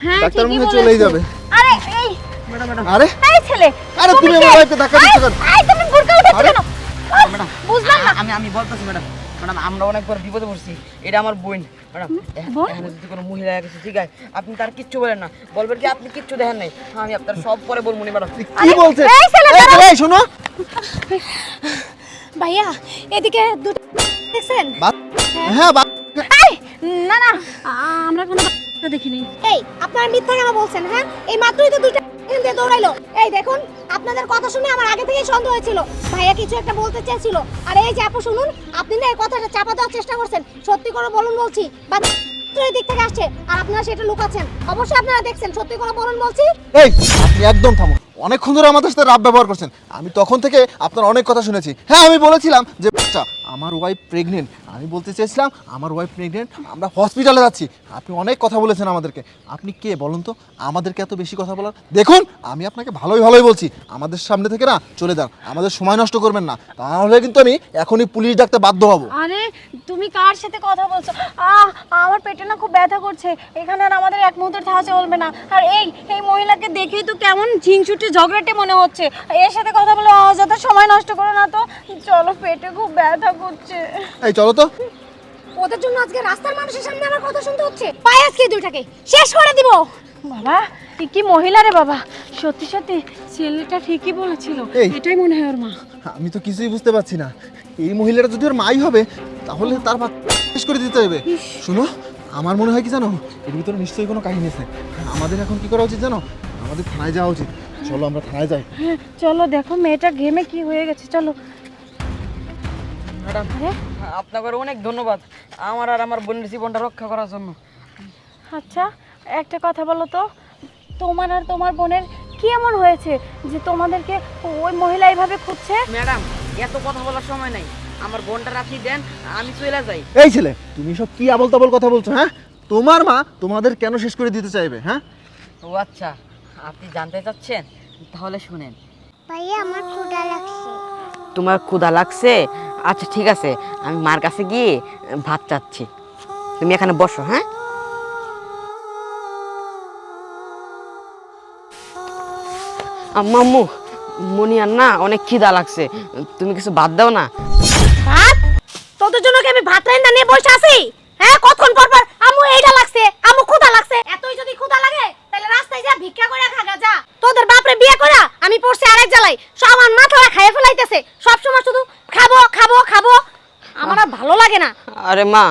হ্যাঁ ডাক্তার ঠিকই মনে চলেই যাবে। আরে এই আরে এই ছেলে আরে তুমি আমার ওয়াইফকে ধাক্কা দিচ্ছ কেন? এই, এই তুমি বোরকা উঠাচ্ছ কেন? বুঝলাম না। আমি আমি বলতেছি ম্যাডাম ম্যাডাম আমরা অনেক বিপদে পড়ছি। এটা আমার বোন ম্যাডাম এখানে যদি কোনো মহিলা গেছে ঠিক আছে আপনি তার কিচ্ছু বলেন না। বলবেন কি আপনি কিচ্ছু দেখেন নাই? আমি আপনার সব পরে বলব নি ম্যাডাম। কি বলছে? এই ছেলে, এই, শোনো। ভাইয়া এদিকে দুটো দেখছেন? হ্যাঁ। না না আমরা কোনো দেখিনি। এই আপনারা মিথ্যা কেন বলছেন হ্যাঁ? এই মাত্রই তো দুইটা এখান দিয়ে দৌড়াইলো। এই দেখুন আপনাদের কথা শুনে আমার আগে থেকেই সন্দেহ হয়েছিল। ভাইয়া কিছু একটা বলতে চেয়েছিল। আর এই যে আপু শুনুন আপনি না এই কথাটা চাপা দেওয়ার চেষ্টা করছেন। সত্যি করে বলুন বলছি বা এই দিক থেকে আসছে আর আপনারা সেটা লুকাচ্ছেন। অবশ্যই আপনারা দেখছেন সত্যি করে বলুন বলছি। এই আপনি একদম থামুন। অনেকক্ষণ ধরে আমাদের সাথে রাব ব্যবহার করছেন। আমি তখন থেকে আপনার অনেক কথা শুনেছি। হ্যাঁ আমি বলেছিলাম যে বাচ্চা আমার ওয়াইফ প্রেগনেন্ট আমি বলতে চেয়েছিলাম, আমার ওয়াইফ প্রেগনেন্ট আমরা হসপিটালে যাচ্ছি। আপনি অনেক কথা বলেছেন আমাদেরকে। আপনি কে বলুন তো? আমাদেরকে এত বেশি কথা বলার দেখুন, আমি আপনাকে ভালোই ভালোই বলছি। আমাদের সামনে থেকে না, চলে যান। আমাদের সময় নষ্ট করবেন না। তাহলে কিন্তু আমি এখনই পুলিশ ডাকতে বাধ্য হব। আরে, তুমি কার সাথে কথা বলছো? আহ, আমার পেটে না খুব ব্যথা করছে। এখানে আর আমাদের এক মুহূর্ত থাকা চলবে না। আর এই এই মহিলাকে দেখেই তো কেমন ঝিংছুটে ঝগড়াটে মনে হচ্ছে। এর সাথে কথা বলে অযথা সময় নষ্ট করো না তো। চলো, পেটে খুব ব্যথা করছে এই চলো তো। ওদের জন্য আজকে রাস্তার মানুষের সামনে আমার কথা শুনতে হচ্ছে। পাই আজকে দুইটাকে। শেষ করে দিব। বাবা এ কি মহিলা রে বাবা। সত্যি সত্যি ছেলেটা ঠিকই বলেছিল। এটাই মনে হয় ওর মা। আমি তো কিছুই বুঝতে পারছি না। এই মহিলাটা যদি ওর মাই হবে তাহলে তার শেষ করে দিতে হবে। শুনো আমার মনে হয় কি জানো? এর ভিতরে নিশ্চয়ই কোনো কাহিনী আছে। আমাদের এখন কি করা উচিত জানো? আমাদের থানায় যাওয়া উচিত। চলো আমরা থানায় যাই। হ্যাঁ চলো দেখো মেয়েটা গেমে কি হয়ে গেছে। চলো। ম্যাডাম। আপনাকে অনেক ধন্যবাদ আমার আর আমার বোনের জীবনটা রক্ষা করার জন্য। আচ্ছা একটা কথা বলো তো তোমার আর তোমার বোনের কি এমন হয়েছে যে তোমাদেরকে ওই মহিলা এইভাবে খুঁজছে? ম্যাডাম এত কথা বলার সময় নাই। আমার বোনটা রাখি দেন আমি চলে যাই। এই ছেলে তুমি সব কি আবল তাবল কথা বলছো হ্যাঁ? তোমার মা তোমাদের কেন শেষ করে দিতে চাইবে হ্যাঁ? ও আচ্ছা আপনি জানতে চাচ্ছেন তাহলে শুনেন। ভাইয়া আমার ক্ষুধা লাগছে। তোমার ক্ষুধা লাগছে? আচ্ছা ঠিক আছে। আমি মার কাছে গিয়ে ভাত চাচ্ছি। তুমি এখানে বসো হ্যাঁ? আম্মু মনিয়ার না, অনেক খিদা লাগছে। তুমি কিছু বাদ দাও না। ভাত? তোদের জন্য কি আমি ভাত রান্না নিয়ে বসে আছি? হ্যাঁ কতক্ষণ পর পর? এইটা লাগছে। আমু ক্ষুধা লাগছে। এতই যদি ক্ষুধা লাগে, তাহলে রাস্তায় যা, ভিক্ষা করে খাগা যা। তোদের বাপরে বিয়ে করে, আমি পড়ছি আরেক জ্বালাই আমার মাথাটা খাইয়ে ফেলাইতেছে। খাব আমার আর ভালো লাগে না। আরে মা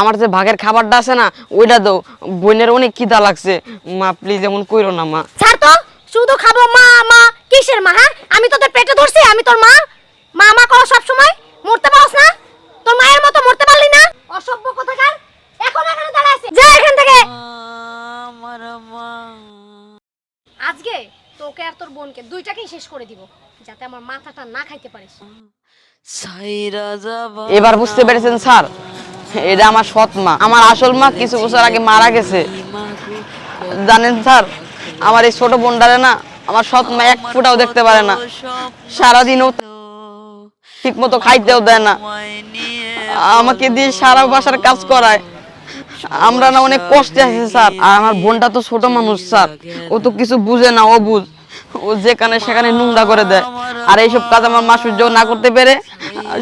আমার যে ভাগের খাবারটা আছে না ওইটা দাও। বোনের অনেক খিদা লাগছে। মা প্লিজ এমন কইরো না মা। ছাড় তো শুধু খাব মা মা। কিসের মা হ্যাঁ? আমি তোদের পেটে ধরছি আমি তোর মা। মা মা করো সব সময় মরতে পারস না তোর মায়ের মতো মরতে পারলি না অসভ্য কোথাকার এখন এখানে দাঁড়ায় আছে যা এখান থেকে আজকে তোকে আর তোর বোনকে দুইটাকেই শেষ করে দিব যাতে আমার মাথাটা না খাইতে পারিস। এবার বুঝতে পেরেছেন স্যার এটা আমার সৎ মা। আমার আসল মা কিছু বছর আগে মারা গেছে। জানেন স্যার আমার এই ছোট বোনটারে না আমার সৎ মা এক ফুটাও দেখতে পারে না। সারাদিনও ঠিক মতো খাইতেও দেয় না। আমাকে দিয়ে সারা বাসার কাজ করায়। আমরা না অনেক কষ্টে আছি স্যার। আর আমার বোনটা তো ছোট মানুষ স্যার। ও তো কিছু বুঝে না ও বুঝ ও যেখানে সেখানে নোংরা করে দেয়। আর এইসব কাজ আমার মা সহ্য না করতে পেরে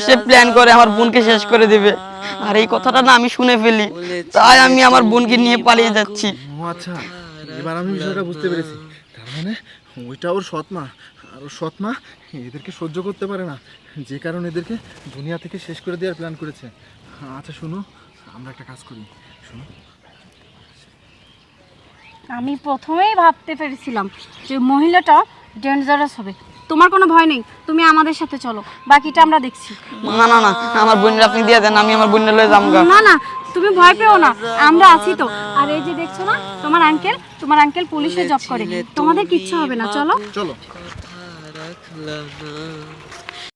সে প্ল্যান করে আমার বোনকে শেষ করে দিবে। আর এই কথাটা না আমি শুনে ফেলি। তাই আমি আমার বোনকে নিয়ে পালিয়ে যাচ্ছি। আচ্ছা এবার আমি বিষয়টা বুঝতে পেরেছি। তার মানে ওইটা ওর সৎ মা। আর ওর সৎ মা এদেরকে সহ্য করতে পারে না। যে কারণে এদেরকে দুনিয়া থেকে শেষ করে দেওয়ার প্ল্যান করেছে। আচ্ছা শুনো, আমরা একটা কাজ করি। শুনো আমি প্রথমেই ভাবতে পেরেছিলাম যে মহিলাটা ডেঞ্জারাস হবে। তোমার কোনো ভয় নেই তুমি আমাদের সাথে চলো। বাকিটা আমরা দেখছি। না না না আমার বোনের আপনি দিয়ে দেন আমি আমার বোনের লয়ে যাব না না তুমি ভয় পেও না আমরা আছি তো। আর এই যে দেখছ না তোমার আঙ্কেল তোমার আঙ্কেল পুলিশে জব করে। তোমাদের কিচ্ছু হবে না চলো। চলো।